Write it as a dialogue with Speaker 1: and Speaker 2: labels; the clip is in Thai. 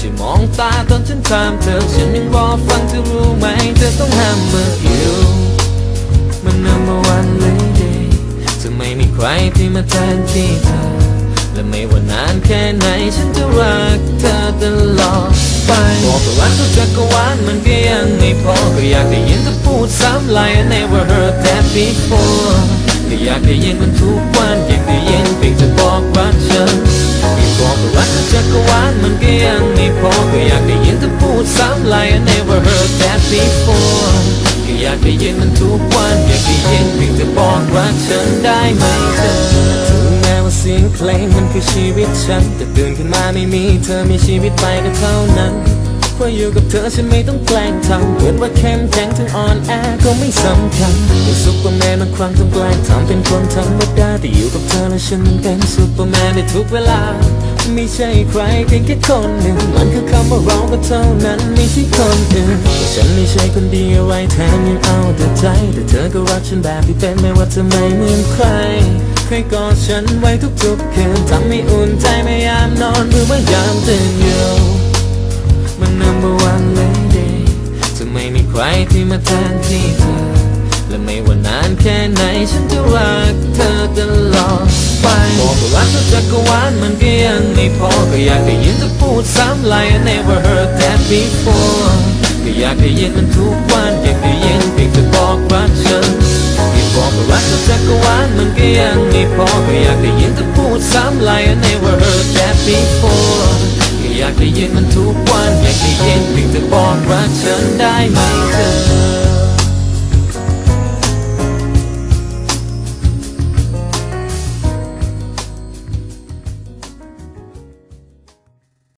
Speaker 1: ช่มองตาตอนฉันถามเธอฉันยังรอกฟังเธอรู้ไหมเธอต้องห้ามเมื่ออยู่ มัน number one lady จะไม่มีใครที่มาแทนที่เธอ และไม่ว่านานแค่ไหนฉันจะรักเธอตลอดไปบอกว่ารักทุกจักรวาลมันก็ยังไม่พอก็อยากได้ยินเธอพูดซ้ำ like I never heard that before ก็อยากได้ยินมันทุกวันอยากได้ยินเพียงจะบอก like I never heard that before ก็อยากได้ยินมันทุกวันอยากได้ยินเพียงจะบอกรักฉันได้ไหมเธอถึงแม้ว่าเสียงเพลงมันคือชีวิตฉัน แต่ตื่นขึ้นมาไม่มีเธอมีชีวิตไปก็เท่านั้นเพราะอยู่กับเธอฉันไม่ต้องแกล้งทำเหมือนว่าเข้มแข็งถึงอ่อนแอก็ไม่สำคัญเป็นซุปเปอร์แมนบางครั้งต้องแกล้งทำเป็นคนธ่อยู่กับเธอแล้วฉันเป็นซุปเปอร์แมนในทุกเวลา ไม่ใช่ใครเพียงแค่คนหนึ่ง มันคือคำว่าเราก็เท่านั้นไม่ใช่คนอื่นฉันไม่ใช่คนดีอะไรแถมยังเอาแต่ใจ แต่เธอก็รักฉันแบบที่เป็นไม่ว่าจะไม่เหมือนใครเคยกอดฉันไว้ทุกๆคืนทำให้อุ่นใจไม่ยามนอนหรือว่ายามตื่นอยู่มัน number one lady จะไม่มีใครที่มาแทนที่เธอและไม่ว่านแค่ไหนฉันจะรักเธอตลอดไปบอกว่ารักเธอจักรวาลมันก็ยังไม่พอก็อยากได้ยินเธอพูดซ้ำ like I never heard that before ก็อยากได้ยินมันทุกวันอยากได้ยินเพียงเธอบอกรักฉันที่บอกว่ารักเธอจักรวาลมันก็ยังไม่พอก็อยากได้ยินเธอพูดซ้ำ like I never heard that before ก็อยากได้ยินมันทุกวันอยากได้ยินเพียงเธอบอกรักฉันได้ไหมเธอ